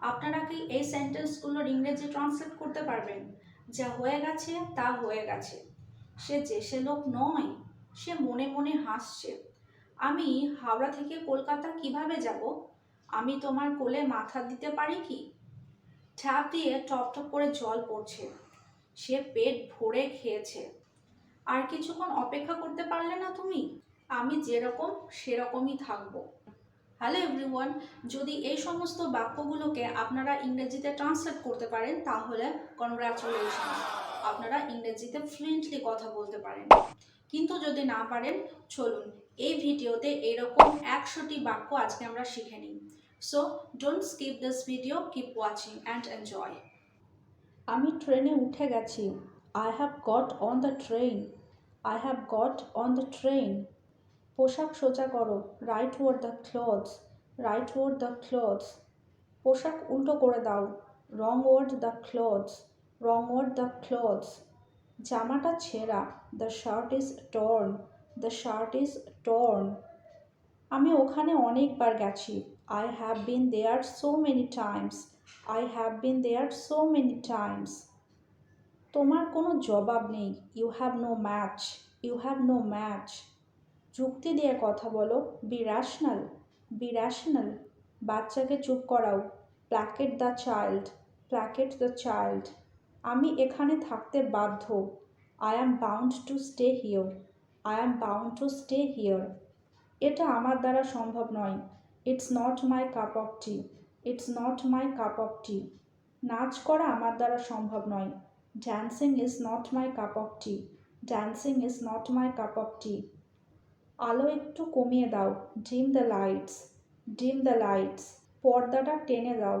আপনারা কি এই সেন্টেন্সগুলোর ইংরেজি ট্রান্সলেট করতে পারবেন? যা হয়ে গেছে, তা হয়ে গেছে। সে যে সে লোক নয়, সে মনে মনে হাসছে। আমি হাওড়া থেকে কলকাতা কীভাবে যাব? আমি তোমার কোলে মাথা দিতে পারি কি? ট্যাপ দিয়ে টপ টপ করে জল পড়ছে। সে পেট ভরে খেয়েছে। আর কিছুক্ষণ অপেক্ষা করতে পারলে না তুমি? আমি যেরকম, সেরকমই থাকব। হ্যালো এভরিওয়ান যদি এই সমস্ত বাক্যগুলোকে আপনারা ইংরেজিতে ট্রান্সলেট করতে পারেন, তাহলে কনগ্রাচুলেশন আপনারা ইংরেজিতে ফ্লুয়েন্টলি কথা বলতে পারেন। কিন্তু যদি না পারেন, চলুন এই ভিডিওতে এরকম একশোটি বাক্য আজকে আমরা শিখে নিই। So don't skip this video keep watching and enjoy আমি ট্রেনে উঠে গেছি। I have got on the train I have got on the train পোশাক সোজা করো right wear the clothes right wear the clothes পোশাক উল্টো করে দাও wrong ward the clothes wrong ward the clothes জামাটা ছেঁড়া the shirt is torn the shirt is torn আমি ওখানে অনেকবার গেছি। I have been there so many times I have been there so many times তোমার কোনো জবাব নেই। You have no match you have no match যুক্তি দিয়ে কথা বলো। বি র্যাশনাল বি র্যাশনাল বাচ্চাকে চুপ করাও। Placate the child placate the child আমি এখানে থাকতে বাধ্য। I am bound to stay here I am bound to stay here এটা আমার দ্বারা সম্ভব নয়। It's not my cup of tea it's not my cup of tea নাচ করা আমার দ্বারা সম্ভব নয়। Dancing is not my cup of tea dancing is not my cup of tea আলো একটু কমিয়ে দাও। Dim the lights, dim the lights. পর্দাটা টেনে দাও।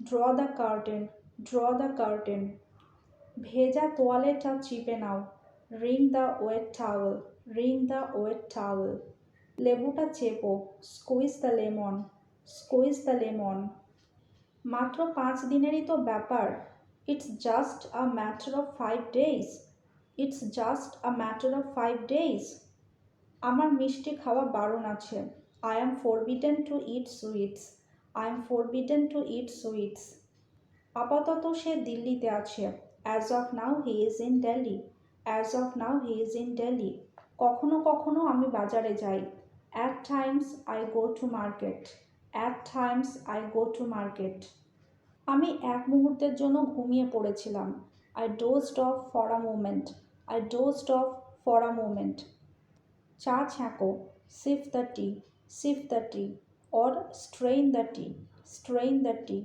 Draw the curtain, draw the curtain. ভেজা তোয়ালেটা চিপে নাও। Wring the wet towel, wring the wet towel. লেবুটা Chapo. Squeeze the lemon, squeeze the lemon. মাত্র পাঁচ দিনেরই তো ব্যাপার। It's just a matter of five days it's just a matter of five days আমার মিষ্টি খাওয়া বারণ আছে। I am forbidden to eat sweets I am forbidden to eat sweets আপাতত সে দিল্লিতে আছে। As of now he is in Delhi as of now he is in Delhi কখনো কখনো আমি বাজারে যাই। At times I go to market at times I go to market আমি এক মুহূর্তের জন্য ঘুমিয়ে পড়েছিলাম। I dozed off for a moment I dozed off for a moment চা ছ্যাঁকো sieve the tea sieve the tea or strain the tea strain the tea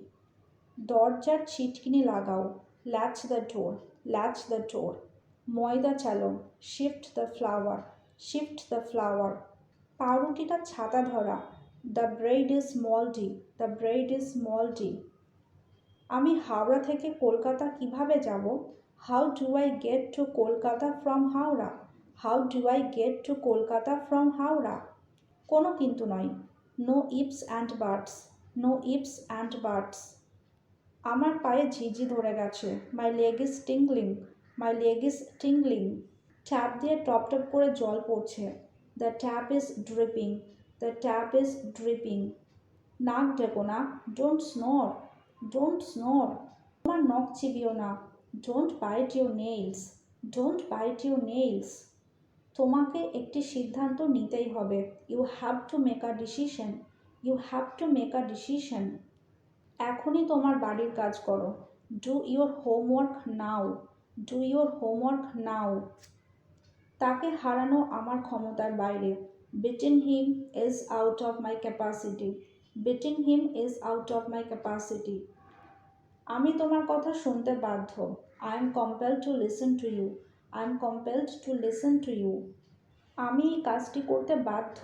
দরজার ছিটকিনি লাগাও latch the door latch the door ময়দা চালো shift the flour shift the flour পাউরুটিটা ছাতা ধরা the bread is mouldy the bread is mouldy আমি হাওড়া থেকে কলকাতা কীভাবে যাব? How do I get to Kolkata from Howrah? How do I get to Kolkata from Howrah? কোনো কিন্তু নয়। No ifs and buts no ifs and buts আমার পায়ে ঝিঝি ধরে গেছে। My leg is tingling, my leg is tingling. Tap দিয়ে টপ টপ করে জল পড়ছে। The tap is dripping, the tap is dripping. নাক ডেকো না, ডোন্ট স্নোর ডোন্ট স্নোর। তোমার নখ চিবিও না, don't bite your nails, don't bite your nails. তোমাকে একটি সিদ্ধান্ত নিতেই হবে। You have to make a decision you have to make a decision এখনই তোমার বাড়ির কাজ করো। Do your homework now do your homework now তাকে হারানো আমার ক্ষমতার বাইরে। Beating him is out of my capacity beating him is out of my capacity আমি তোমার কথা শুনতে বাধ্য। I am compelled to listen to you I am compelled to listen to you আমি এই কাজটি করতে বাধ্য।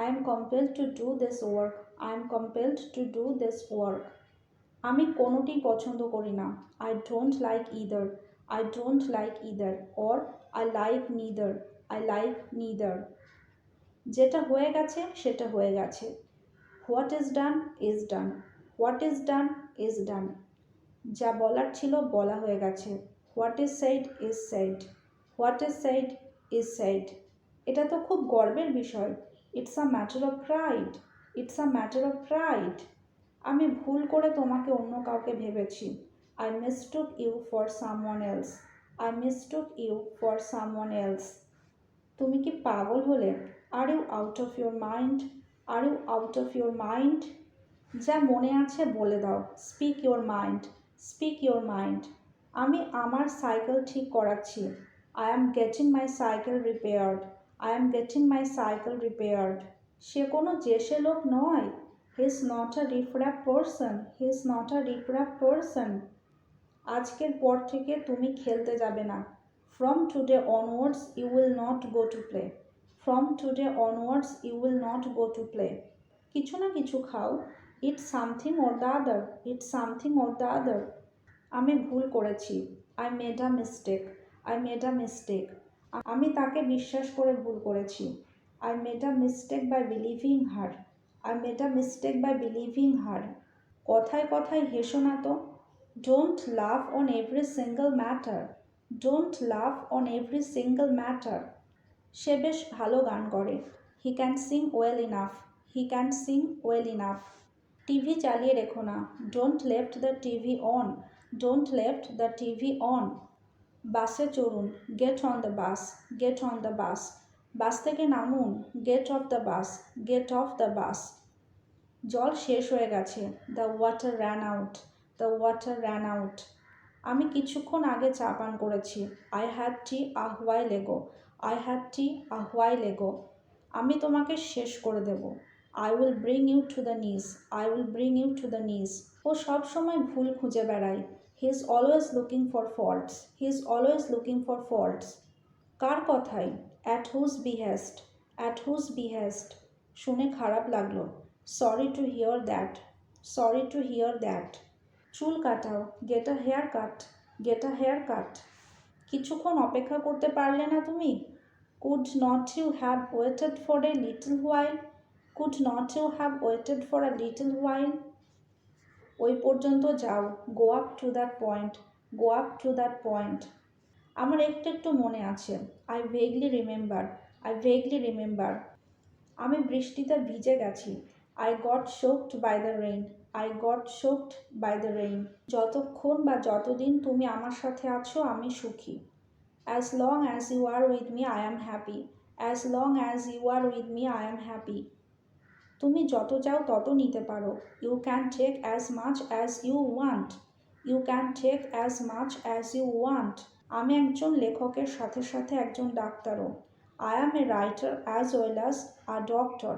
I am compelled to do this work I am compelled to do this work আমি কোনোটি পছন্দ করি না। I don't like either I don't like either or I like neither I like neither যেটা হয়ে গেছে, সেটা হয়ে গেছে। What is done is done what is done is done যা বলার ছিল বলা হয়ে গেছে। What is said is said what is said is said এটা তো খুব গর্বের বিষয়। It's a matter of pride it's a matter of pride আমি ভুল করে তোমাকে অন্য কাউকে ভেবেছি। I mistook you for someone else I mistook you for someone else তুমি কি পাগল হলে? Are you out of your mind are you out of your mind যা মনে আছে বলে দাও। Speak your mind speak your mind আমি আমার সাইকেল ঠিক করাচ্ছি। I am getting my cycle repaired I am getting my cycle repaired সে কোনো জেসে লোক নয়। He is not a riffraff person he is not a riffraff person আজকের পর থেকে তুমি খেলতে যাবে না। From today onwards you will not go to play from today onwards you will not go to play কিছু না কিছু খাও। Eat something or the other eat something or the other আমি ভুল করেছি। I made a mistake I made a mistake আমি তাকে বিশ্বাস করে ভুল করেছি। I made a mistake by believing her I made a mistake by believing her কথায় কথায় হেসো না তো। Don't laugh on every single matter don't laugh on every single matter সে বেশ ভালো গান করে। He can sing well enough he can sing well enough TV চালিয়ে রেখো না। Don't left the TV on don't left the TV on বাসে চড়ুন get on the bus get on the bus bus থেকে নামুন get off the bus get off the bus জল শেষ হয়ে গেছে। The water ran out the water ran out আমি কিছুক্ষণ আগে চা পান করেছি। I had tea a while ago I had tea a while ago আমি তোমাকে শেষ করে দেব। I will bring you to the knees I will bring you to the knees ও সব সময় ভুল খুঁজে বেড়ায়। He is always looking for faults he is always looking for faults কার কথাই? At whose behest at whose behest শুনে খারাপ লাগল। Sorry to hear that sorry to hear that চুল কাটাও। Get a hair cut get a hair cut কিছুক্ষণ অপেক্ষা করতে পারলে না তুমি? Could not you have waited for a little while could not you have waited for a little while ওই পর্যন্ত যাও go up to that point go up to that point আমার একটু একটু মনে আছে। I vaguely remember I vaguely remember আমি বৃষ্টিতে ভিজে গেছি। I got soaked by the rain I got soaked by the rain যতক্ষণ বা যতদিন তুমি আমার সাথে আছো, আমি সুখী। As long as you are with me I am happy as long as you are with me I am happy তুমি যত চাও তত নিতে পারো। You can take as much as you want you can take as much as you want আমি একজন লেখকের সাথে সাথে একজন ডাক্তারও। I am a writer as well as a doctor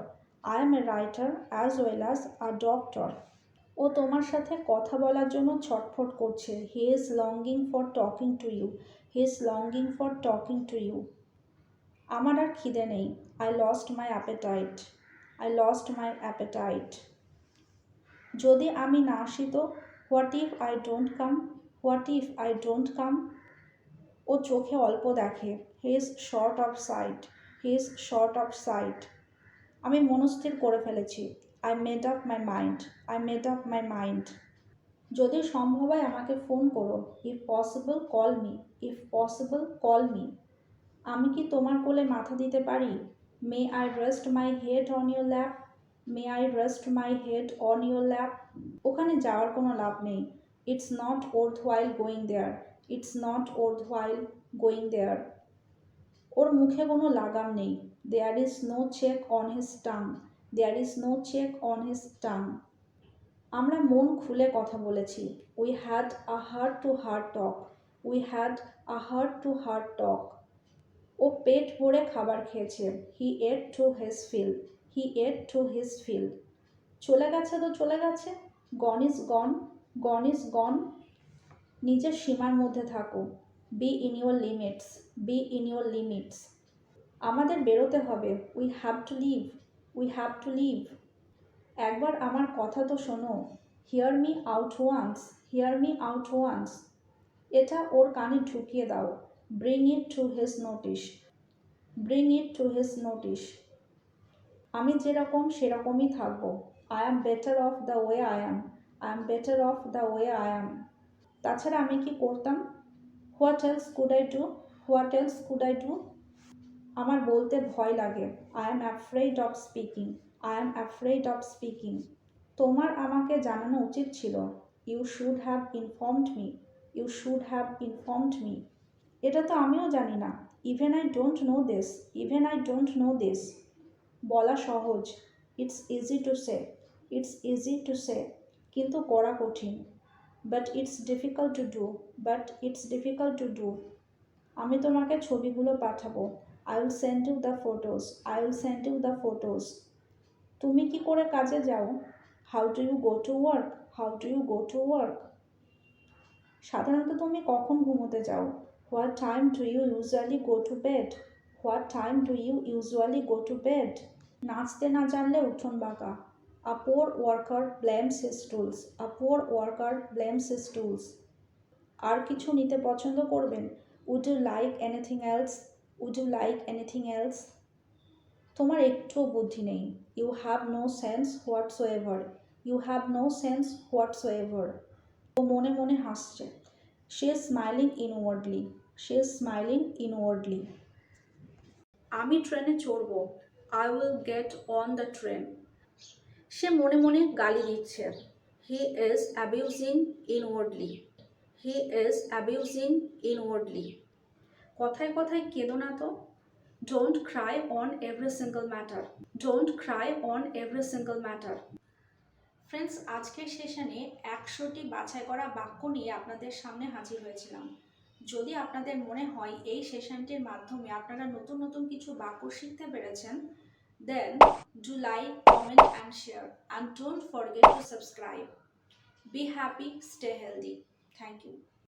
I am a writer as well as a doctor ও তোমার সাথে কথা বলার জন্য ছটফট করছে। He is longing for talking to you he is longing for talking to you আমার আর খিদে নেই। I lost my appetite I lost my appetite যদি আমি না আসি তো what if I don't come what if I don't come ও চোখে অল্প দেখে। He is short of sight he is short of sight আমি মনস্থির করে ফেলেছি। I made up my mind I made up my mind যদি সম্ভব হয় আমাকে ফোন করো। If possible call me if possible call me আমি কি তোমার কোলে মাথা দিতে পারি? May I rest my head on your lap may I rest my head on your lap ওখানে যাওয়ার কোনো লাভ নেই। It's not worth while going there it's not worth while going there ওর মুখে কোনো লাগাম নেই। There is no check on his tongue there is no check on his tongue আমরা মন খুলে কথা বলেছি। We had a heart to heart talk we had a heart to heart talk ও পেট ভরে খাবার খেয়েছে। He ate to his fill he ate to his fill চলে গেছে তো চলে গেছে। Gone is gone gone is gone নিজের সীমার মধ্যে থাকো। Be in your limits be in your limits আমাদের বেরোতে হবে। We have to live we have to live একবার আমার কথা তো শোনো। Hear me out once hear me out once এটা ওর কানে ঢুকিয়ে দাও। Bring it to his notice bring it to his notice আমি যেরকম সেরকমই থাকব। I am better off the way I am I am better off the way I am তাছাড়া আমি কি করতাম? What else could I do what else could I do আমার বলতে ভয় লাগে। I am afraid of speaking I am afraid of speaking তোমার আমাকে জানানো উচিত ছিল। You should have informed me you should have informed me এটা তো আমিও জানি না। Even I don't know this even I don't know this বলা সহজ। It's easy to say it's easy to say কিন্তু করা কঠিন। But it's difficult to do but it's difficult to do আমি তোমাকে ছবিগুলো পাঠাবো। I will send you the photos I will send you the photos তুমি কি করে কাজে যাও? How do you go to work how do you go to work সাধারণত তুমি কখন ঘুমোতে যাও? What time do you usually go to bed what time do you usually go to bed নাচতে না জানলে উঠোন বাঁকা। A poor worker blames his tools a poor worker blames his tools আর কিছু নিতে পছন্দ করবেন? Would you like anything else would you like anything else তোমার একটুও বুদ্ধি নেই। You have no sense whatsoever you have no sense whatsoever ও মনে মনে হাসছে। সে স্মাইলিং ইনওয়ার্ডলি সে স্মাইলিং ইনওয়ার্ডলি আমি ট্রেনে চড়বো। I will get on the train সে মনে মনে গালি দিচ্ছে। He is abusing inwardly he is abusing inwardly কথায় কথায় কেঁদো না তো। Don't cry on every single matter don't cry on every single matter friends আজকের সেশনে একশোটি বাছাই করা বাক্য নিয়ে আপনাদের সামনে হাজির হয়েছিলাম। যদি আপনাদের মনে হয় এই সেশনটির মাধ্যমে আপনারা নতুন নতুন কিছু বাক্য শিখতে পেরেছেন then do like comment and share and don't forget to subscribe be happy stay healthy thank you